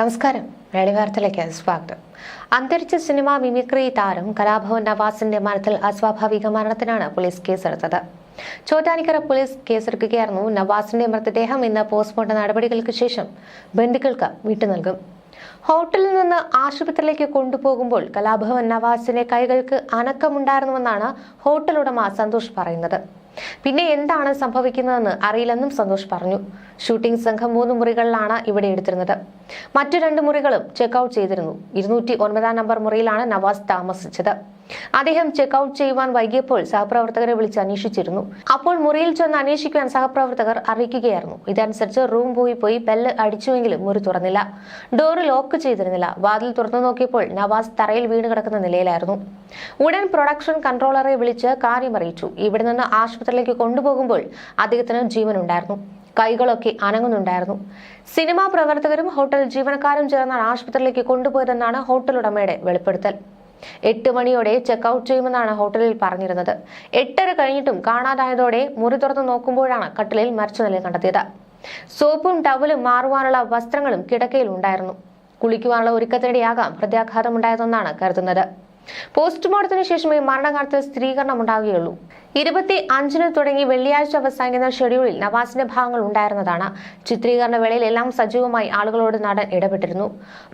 നമസ്കാരം. റേഡിയോ വാർത്തയിലേക്ക് സ്വാഗതം. അന്തരിച്ച സിനിമാ മിമിക്രി താരം കലാഭവൻ നവാസിന്റെ മരണത്തിൽ അസ്വാഭാവിക മരണത്തിനാണ് പോലീസ് കേസെടുത്തത്. ചോറ്റാനിക്കര പോലീസ് കേസെടുക്കുകയായിരുന്നു നവാസിന്റെ മൃതദേഹം ഇന്ന് പോസ്റ്റ്മോർട്ടം നടപടികൾക്ക് ശേഷം ബന്ധുക്കൾക്ക് വിട്ടു നൽകും. ഹോട്ടലിൽ നിന്ന് ആശുപത്രിയിലേക്ക് കൊണ്ടുപോകുമ്പോൾ കലാഭവൻ നവാസിന്റെ കൈകൾക്ക് അനക്കമുണ്ടായിരുന്നുവെന്നാണ് ഹോട്ടൽ ഉടമ സന്തോഷ് പറയുന്നത്. പിന്നെ എന്താണ് സംഭവിക്കുന്നതെന്ന് അറിയില്ലെന്നും സന്തോഷ് പറഞ്ഞു. ഷൂട്ടിംഗ് സംഘം മൂന്ന് മുറികളിലാണ് ഇവിടെ എടുത്തിരുന്നത്. മറ്റു രണ്ട് മുറികളും ചെക്ക് ഔട്ട് ചെയ്തിരുന്നു. ഇരുന്നൂറ്റി ഒൻപതാം നമ്പർ മുറിയിലാണ് നവാസ് താമസിച്ചത്. അദ്ദേഹം ചെക്ക് ഔട്ട് ചെയ്യുവാൻ വൈകിയപ്പോൾ സഹപ്രവർത്തകരെ വിളിച്ച് അന്വേഷിച്ചിരുന്നു. അപ്പോൾ മുറിയിൽ ചെന്ന് അന്വേഷിക്കുവാൻ സഹപ്രവർത്തകർ അറിയിക്കുകയായിരുന്നു. ഇതനുസരിച്ച് റൂം പോയി പോയി ബെല്ല് അടിച്ചുവെങ്കിലും മുറി തുറന്നില്ല. ഡോർ ലോക്ക് ചെയ്തിരുന്നില്ല. വാതിൽ തുറന്നു നോക്കിയപ്പോൾ നവാസ് തറയിൽ വീണ് കിടക്കുന്ന നിലയിലായിരുന്നു. ഉടൻ പ്രൊഡക്ഷൻ കൺട്രോളറെ വിളിച്ച് കാര്യം അറിയിച്ചു. ഇവിടെ നിന്ന് ആശുപത്രിയിലേക്ക് കൊണ്ടുപോകുമ്പോൾ അദ്ദേഹത്തിന് ജീവനുണ്ടായിരുന്നു. കൈകളൊക്കെ അനങ്ങുന്നുണ്ടായിരുന്നു. സിനിമാ പ്രവർത്തകരും ഹോട്ടൽ ജീവനക്കാരും ചേർന്നാണ് ആശുപത്രിയിലേക്ക് കൊണ്ടുപോയതെന്നാണ് ഹോട്ടൽ ഉടമയുടെ വെളിപ്പെടുത്തൽ. എട്ട് മണിയോടെ ചെക്ക് ഔട്ട് ചെയ്യുമെന്നാണ് ഹോട്ടലിൽ പറഞ്ഞിരുന്നത്. എട്ടര കഴിഞ്ഞിട്ടും കാണാതായതോടെ മുറി തുറന്നു നോക്കുമ്പോഴാണ് കട്ടിലിൽ മരിച്ച നിലയിൽ കണ്ടെത്തിയത്. സോപ്പും ടവലും മാറുവാനുള്ള വസ്ത്രങ്ങളും കിടക്കയിൽ ഉണ്ടായിരുന്നു. കുളിക്കുവാനുള്ള ഒരുക്കത്തിനിടെയാകാം ഹൃദയാഘാതമുണ്ടായതെന്നാണ് കരുതുന്നത്. പോസ്റ്റ്മോർട്ടത്തിന് ശേഷമേ മരണകാലത്ത് സ്ഥിരീകരണം ഉണ്ടാവുകയുള്ളൂ ഇരുപത്തി അഞ്ചിന് തുടങ്ങി വെള്ളിയാഴ്ച അവസാനിക്കുന്ന ഷെഡ്യൂളിൽ നവാസിന്റെ ഭാഗങ്ങൾ ഉണ്ടായിരുന്നതാണ്. ചിത്രീകരണ വേളയിൽ എല്ലാം സജീവമായി ആളുകളോട് നടൻ ഇടപെട്ടിരുന്നു.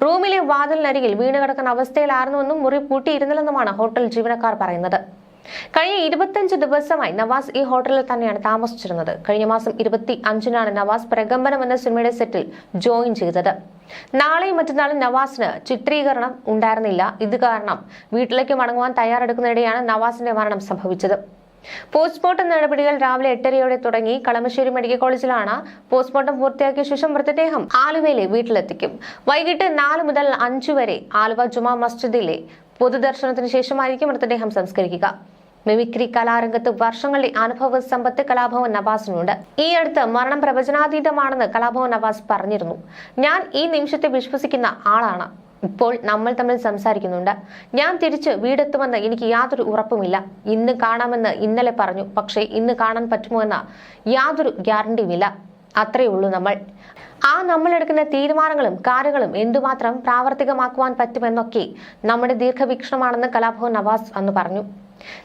റൂമിലെ വാതിലിനരികിൽ വീണ് കിടക്കുന്ന അവസ്ഥയിലായിരുന്നുവെന്നും മുറി പൂട്ടിയിരുന്നില്ലെന്നുമാണ് ഹോട്ടൽ ജീവനക്കാർ പറയുന്നത്. കഴിഞ്ഞ ഇരുപത്തിയഞ്ച് ദിവസമായി നവാസ് ഈ ഹോട്ടലിൽ തന്നെയാണ് താമസിച്ചിരുന്നത്. കഴിഞ്ഞ മാസം ഇരുപത്തി അഞ്ചിനാണ് നവാസ് പ്രകമ്പനം എന്ന സിനിമയുടെ സെറ്റിൽ ജോയിൻ ചെയ്തത്. നാളെയും മറ്റന്നാളും നവാസിന് ചിത്രീകരണം ഉണ്ടായിരുന്നില്ല. ഇത് കാരണം വീട്ടിലേക്ക് മടങ്ങുവാൻ തയ്യാറെടുക്കുന്നതിനിടെയാണ് നവാസിന്റെ മരണം സംഭവിച്ചത്. പോസ്റ്റ്മോർട്ടം നടപടികൾ രാവിലെ എട്ടരയോടെ തുടങ്ങി. കളമശ്ശേരി മെഡിക്കൽ കോളേജിലാണ് പോസ്റ്റ്മോർട്ടം പൂർത്തിയാക്കിയ ശേഷം മൃതദേഹം ആലുവയിലെ വീട്ടിലെത്തിക്കും. വൈകിട്ട് നാല് മുതൽ അഞ്ചു വരെ ആലുവ ജുമാ മസ്ജിദിലെ പൊതുദർശനത്തിന് ശേഷമായിരിക്കും മൃതദേഹം സംസ്കരിക്കുക. മിമിക്രി കലാരംഗത്ത് വർഷങ്ങളുടെ അനുഭവ സമ്പത്ത് കലാഭവൻ നവാസിനുണ്ട് ഈ അടുത്ത് മരണം പ്രവചനാതീതമാണെന്ന് കലാഭവൻ നവാസ് പറഞ്ഞിരുന്നു. ഞാൻ ഈ നിമിഷത്തെ വിശ്വസിക്കുന്ന ആളാണ്. ഇപ്പോൾ നമ്മൾ തമ്മിൽ സംസാരിക്കുന്നുണ്ട്. ഞാൻ തിരിച്ച് വീടെത്തുമെന്ന് എനിക്ക് യാതൊരു ഉറപ്പുമില്ല. ഇന്ന് കാണാമെന്ന് ഇന്നലെ പറഞ്ഞു. പക്ഷേ ഇന്ന് കാണാൻ പറ്റുമോ എന്ന യാതൊരു ഗ്യാരണ്ടിയുമില്ല. അത്രയേ ഉള്ളൂ നമ്മൾ. ആ നമ്മൾ എടുക്കുന്ന തീരുമാനങ്ങളും കാര്യങ്ങളും എന്തുമാത്രം പ്രാവർത്തികമാക്കുവാൻ പറ്റുമെന്നൊക്കെ നമ്മുടെ ദീർഘവീക്ഷണമാണെന്ന് കലാഭവൻ നവാസ് അന്ന് പറഞ്ഞു.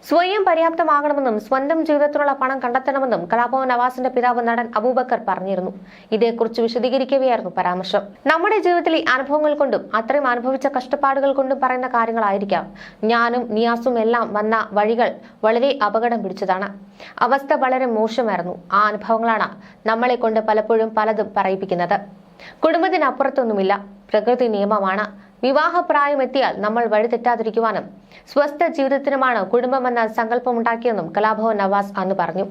സ്വയം പര്യാപ്തമാകണമെന്നും സ്വന്തം ജീവിതത്തിനുള്ള പണം കണ്ടെത്തണമെന്നും കലാഭവൻ നവാസിന്റെ പിതാവ് നടൻ അബൂബക്കർ പറഞ്ഞിരുന്നു. ഇതേക്കുറിച്ച് വിശദീകരിക്കുകയായിരുന്നു പരാമർശം. നമ്മുടെ ജീവിതത്തിലെ അനുഭവങ്ങൾ കൊണ്ടും അത്രയും അനുഭവിച്ച കഷ്ടപ്പാടുകൾ കൊണ്ടും പറയുന്ന കാര്യങ്ങളായിരിക്കാം. ഞാനും നിയാസും എല്ലാം വന്ന വഴികൾ വളരെ അപകടം പിടിച്ചതാണ്. അവസ്ഥ വളരെ മോശമായിരുന്നു. ആ അനുഭവങ്ങളാണ് നമ്മളെ കൊണ്ട് പലപ്പോഴും പലതും പറയിപ്പിക്കുന്നത്. കുടുംബത്തിനപ്പുറത്തൊന്നുമില്ല. പ്രകൃതി നിയമമാണ്. വിവാഹപ്രായം എത്തിയാൽ നമ്മൾ വഴിതെറ്റാതിരിക്കുവാനും സ്വസ്ഥ ജീവിതത്തിനുമാണ് കുടുംബമെന്ന സങ്കല്പമുണ്ടാക്കിയെന്നും കലാഭവൻ നവാസ് അന്ന് പറഞ്ഞു.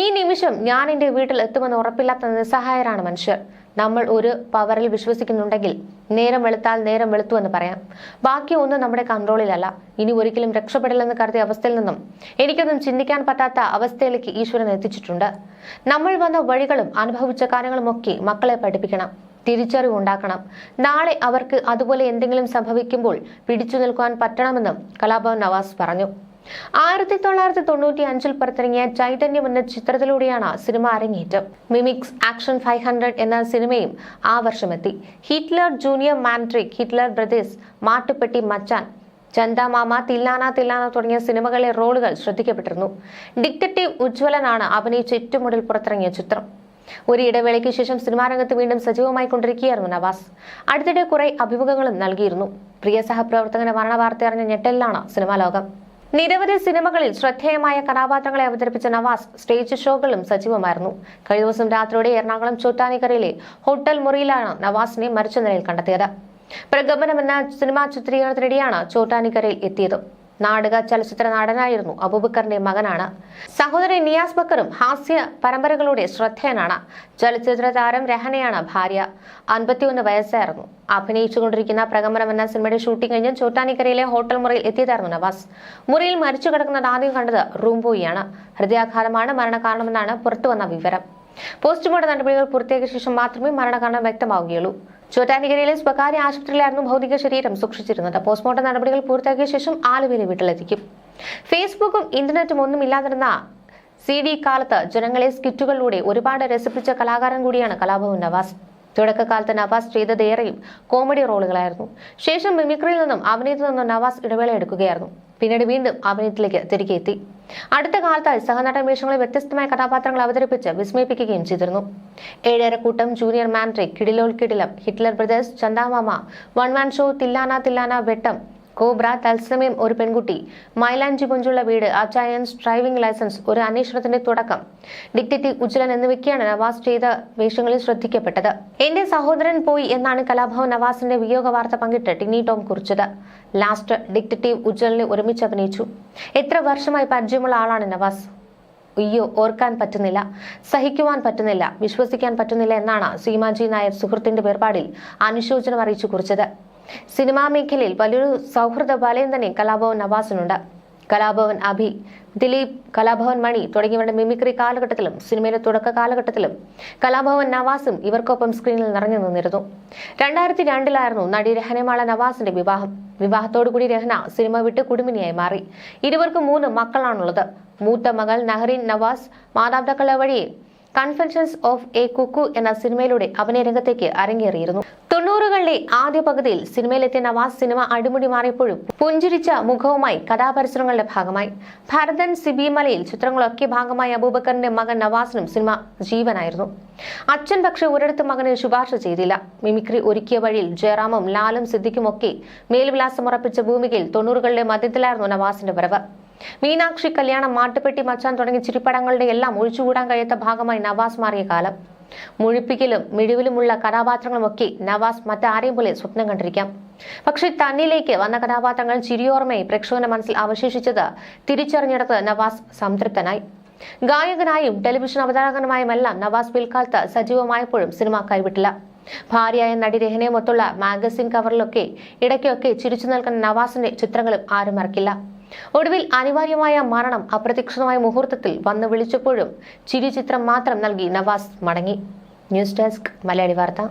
ഈ നിമിഷം ഞാൻ എന്റെ വീട്ടിൽ എത്തുമെന്ന് ഉറപ്പില്ലാത്ത നിസ്സഹായരാണ് മനുഷ്യർ. നമ്മൾ ഒരു പവറിൽ വിശ്വസിക്കുന്നുണ്ടെങ്കിൽ നേരം വെളുത്താൽ നേരം വെളുത്തു എന്ന് പറയാം. ബാക്കി ഒന്നും നമ്മുടെ കൺട്രോളിലല്ല. ഇനി ഒരിക്കലും രക്ഷപ്പെടില്ലെന്ന് കരുതിയ അവസ്ഥയിൽ നിന്നും എനിക്കൊന്നും ചിന്തിക്കാൻ പറ്റാത്ത അവസ്ഥയിലേക്ക് ഈശ്വരൻ എത്തിച്ചിട്ടുണ്ട്. നമ്മൾ വന്ന വഴികളും അനുഭവിച്ച കാര്യങ്ങളും ഒക്കെ മക്കളെ പഠിപ്പിക്കണം. തിരിച്ചറിവുണ്ടാക്കണം. നാളെ അവർക്ക് അതുപോലെ എന്തെങ്കിലും സംഭവിക്കുമ്പോൾ പിടിച്ചു നിൽക്കുവാൻ പറ്റണമെന്നും കലാഭവൻ നവാസ് പറഞ്ഞു. ആയിരത്തി തൊള്ളായിരത്തി തൊണ്ണൂറ്റി അഞ്ചിൽ പുറത്തിറങ്ങിയ ചൈതന്യം എന്ന ചിത്രത്തിലൂടെയാണ് സിനിമ അരങ്ങേറ്റം. മിമിക്സ് ആക്ഷൻ ഫൈവ് ഹൺഡ്രഡ് എന്ന സിനിമയും ആ വർഷമെത്തി. Hitler junior Mandrake Hitler brothers Mattupetti Machan Chandamama Thillana തില്ലാന തുടങ്ങിയ സിനിമകളിലെ റോളുകൾ ശ്രദ്ധിക്കപ്പെട്ടിരുന്നു. ഡിക്റ്റേറ്റീവ് ഉജ്ജ്വലനാണ് അഭിനയിച്ച ഏറ്റവും മുതൽ പുറത്തിറങ്ങിയ ചിത്രം. ഒരു ഇടവേളയ്ക്ക് ശേഷം സിനിമാ രംഗത്ത് വീണ്ടും സജീവമായി കൊണ്ടിരിക്കുകയായിരുന്നു നവാസ്. അടുത്തിടെ കുറെ അഭിമുഖങ്ങളും നൽകിയിരുന്നു. പ്രിയ സഹപ്രവർത്തകന്റെ മരണ വാർത്ത അറിഞ്ഞ ഞെട്ടലിലാണ് സിനിമാ ലോകം. നിരവധി സിനിമകളിൽ ശ്രദ്ധേയമായ കഥാപാത്രങ്ങളെ അവതരിപ്പിച്ച നവാസ് സ്റ്റേജ് ഷോകളിലും സജീവമായിരുന്നു. കഴിഞ്ഞ ദിവസം രാത്രിയോടെ എറണാകുളം ചോട്ടാനിക്കരയിലെ ഹോട്ടൽ മുറിയിലാണ് നവാസിനെ മരിച്ച നിലയിൽ കണ്ടെത്തിയത്. പ്രകമ്പനം എന്ന സിനിമാ ചിത്രീകരണത്തിനിടെയാണ് ചോട്ടാനിക്കരയിൽ എത്തിയത്. നാടക ചലച്ചിത്ര നടനായിരുന്നു അബൂബക്കറിന്റെ മകനാണ്. സഹോദരൻ നിയാസ് ബക്കറും ഹാസ്യ പരമ്പരകളുടെ ശ്രദ്ധേയനാണ്. ചലച്ചിത്ര താരം രഹനയാണ് ഭാര്യ. അൻപത്തിയൊന്ന് വയസ്സായിരുന്നു. അഭിനയിച്ചുകൊണ്ടിരിക്കുന്ന പ്രകമ്പനം എന്ന സിനിമയുടെ ഷൂട്ടിംഗ് കഴിഞ്ഞ് ചോട്ടാനിക്കരയിലെ ഹോട്ടൽ മുറിയിൽ എത്തിയതായിരുന്നു നവാസ്. മുറിയിൽ മരിച്ചു കിടക്കുന്നത് ആദ്യം കണ്ടത് റൂംബോയിയാണ്. ഹൃദയാഘാതമാണ് മരണകാരണമെന്നാണ് പുറത്തുവന്ന വിവരം. പോസ്റ്റ്മോർട്ടം നടപടികൾ പൂർത്തിയാക്കിയ ശേഷം മാത്രമേ മരണകാരണം വ്യക്തമാവുകയുള്ളൂ. ചോറ്റാനിക്കരയിലെ സ്വകാര്യ ആശുപത്രിയിലായിരുന്നു ഭൗതിക ശരീരം സൂക്ഷിച്ചിരുന്നത്. പോസ്റ്റ്മോർട്ടം നടപടികൾ പൂർത്തിയാക്കിയ ശേഷം ആലുവയിലെ വീട്ടിലെത്തിക്കും. ഫേസ്ബുക്കും ഇന്റർനെറ്റും ഒന്നും ഇല്ലാതിരുന്ന സി ഡി കാലത്ത് ജനങ്ങളെ സ്കിറ്റുകളിലൂടെ ഒരുപാട് രസിപ്പിച്ച കലാകാരൻ കൂടിയാണ് കലാഭവൻ നവാസ്. തുടക്കകാലത്ത് നവാസ് ചെയ്തതേറെയും കോമഡി റോളുകളായിരുന്നു. ശേഷം മിമിക്രിയിൽ നിന്നും അഭിനയത്തിൽ നിന്നും നവാസ് ഇടവേള എടുക്കുകയായിരുന്നു. പിന്നീട് വീണ്ടും അഭിനയത്തിലേക്ക് തിരികെ എത്തി. അടുത്ത കാലത്തായി സഹനടൻ വേഷങ്ങളിൽ വ്യത്യസ്തമായ കഥാപാത്രങ്ങൾ അവതരിപ്പിച്ച് വിസ്മയിപ്പിക്കുകയും ചെയ്തിരുന്നു. ഏഴരക്കൂട്ടം ജൂനിയർ മാൻട്രി കിടിലോൾ കിടിലം Hitler brothers Chandamama one man show Thillana Thillana Vettam Cobra തത്സമയം ഒരു പെൺകുട്ടി. മൈലാഞ്ചി പൊഞ്ചുള്ള വീട് അച്ചായൻസ് ഡ്രൈവിംഗ് ലൈസൻസ് ഒരു അന്വേഷണത്തിന്റെ തുടക്കം. ഡിക്റ്റേറ്റീവ് ഉജ്ജ്വലൻ എന്നിവയ്ക്കാണ് നവാസ് ചെയ്ത വേഷങ്ങളിൽ ശ്രദ്ധിക്കപ്പെട്ടത്. എന്റെ സഹോദരൻ പോയി എന്നാണ് കലാഭവൻ നവാസിന്റെ വിയോഗ വാർത്ത പങ്കിട്ട് ടിനി ടോം കുറിച്ചത്. ലാസ്റ്റ് ഡിക്റ്റേറ്റീവ് ഉജ്ജ്വലിനെ ഒരുമിച്ച് അഭിനയിച്ചു. എത്ര വർഷമായി പരിചയമുള്ള ആളാണ് നവാസ്? അയ്യോ ഓർക്കാൻ പറ്റുന്നില്ല. സഹിക്കുവാൻ പറ്റുന്നില്ല. വിശ്വസിക്കാൻ പറ്റുന്നില്ല എന്നാണ് സീമാജി നായർ സുഹൃത്തിന്റെ വേർപാടിൽ അനുശോചനം അറിയിച്ചു കുറിച്ചത്. സിനിമാ മേഖലയിൽ വലിയൊരു സൗഹൃദ വലയം തന്നെ കലാഭവൻ നവാസിനുണ്ട്. കലാഭവൻ അഭി ദിലീപ് കലാഭവൻ മണി തുടങ്ങിയവരുടെ മിമിക്രി കാലഘട്ടത്തിലും സിനിമയിലെ തുടക്ക കാലഘട്ടത്തിലും കലാഭവൻ നവാസും ഇവർക്കൊപ്പം സ്ക്രീനിൽ നിറഞ്ഞു നിന്നിരുന്നു. രണ്ടായിരത്തി രണ്ടിലായിരുന്നു നടി രഹനമാള നവാസിന്റെ വിവാഹം. വിവാഹത്തോടുകൂടി രഹന സിനിമ വിട്ട് കുടുംബിനിയായി മാറി. ഇരുവർക്കും മൂന്ന് മക്കളാണുള്ളത്. മൂത്ത മകൾ നഹറിൻ നവാസ് മാതാപിതാക്കളെ വഴി കൺഫെഷൻസ് ഓഫ് എ കുക്കു എന്ന സിനിമയിലൂടെ അഭിനയ രംഗത്തേക്ക് അരങ്ങേറിയിരുന്നു. തൊണ്ണൂറുകളിലെ ആദ്യ പകുതിയിൽ സിനിമയിലെത്തിയ നവാസ് സിനിമ അടിമുടി മാറിയപ്പോഴും പുഞ്ചിരിച്ച മുഖവുമായി കഥാപരിശ്രമങ്ങളുടെ ഭാഗമായി. ഭരതൻ സിബി മലയിൽ ചിത്രങ്ങളൊക്കെ ഭാഗമായി അബൂബക്കറിന്റെ മകൻ നവാസിനും സിനിമ ജീവനായിരുന്നു. അച്ഛൻ പക്ഷെ ഒരിടത്ത് മകന് ശുപാർശ ചെയ്തില്ല. മിമിക്രി ഒരുക്കിയ വഴിയിൽ ജയറാമും ലാലും സിദ്ദിഖുമൊക്കെ മേൽവിലാസം ഉറപ്പിച്ച ഭൂമികയിൽ തൊണ്ണൂറുകളിലെ മധ്യത്തിലായിരുന്നു നവാസിന്റെ വരവ്. മീനാക്ഷി കല്യാണം മാട്ടുപെട്ടി മച്ചാൻ തുടങ്ങിയ ചിരിപ്പടങ്ങളുടെ എല്ലാം ഒഴിച്ചുകൂടാൻ കഴിയാത്ത ഭാഗമായി നവാസ് മാറിയ കാലം. മുഴിപ്പിക്കലും മിഴിവിലുമുള്ള കഥാപാത്രങ്ങളുമൊക്കെ നവാസ് മറ്റാരെയും പോലെ സ്വപ്നം കണ്ടിരിക്കാം. പക്ഷെ തന്നിലേക്ക് വന്ന കഥാപാത്രങ്ങൾ ചിരിയോർമ്മയെ പ്രേക്ഷകന്റെ മനസ്സിൽ അവശേഷിച്ചത് തിരിച്ചറിഞ്ഞെടുത്ത് നവാസ് സംതൃപ്തനായി. ഗായകനായും ടെലിവിഷൻ അവതാരകനുമായുമെല്ലാം നവാസ് പിൽക്കാലത്ത് സജീവമായപ്പോഴും സിനിമ കൈവിട്ടില്ല. ഭാര്യയായ നടി രഹനയുമൊത്തുള്ള മാഗസിൻ കവറിലൊക്കെ ഇടയ്ക്കൊക്കെ ചിരിച്ചു നിൽക്കുന്ന നവാസിന്റെ ചിത്രങ്ങളും ആരും മറക്കില്ല. ഒടുവിൽ അനിവാര്യമായ മരണം അപ്രതീക്ഷിതമായ മുഹൂർത്തത്തിൽ വന്നു വിളിച്ചപ്പോഴും ചിരി ചിത്രം മാത്രം നൽകി നവാസ് മടങ്ങി. ന്യൂസ് ഡെസ്ക് മലയാളി വാർത്ത.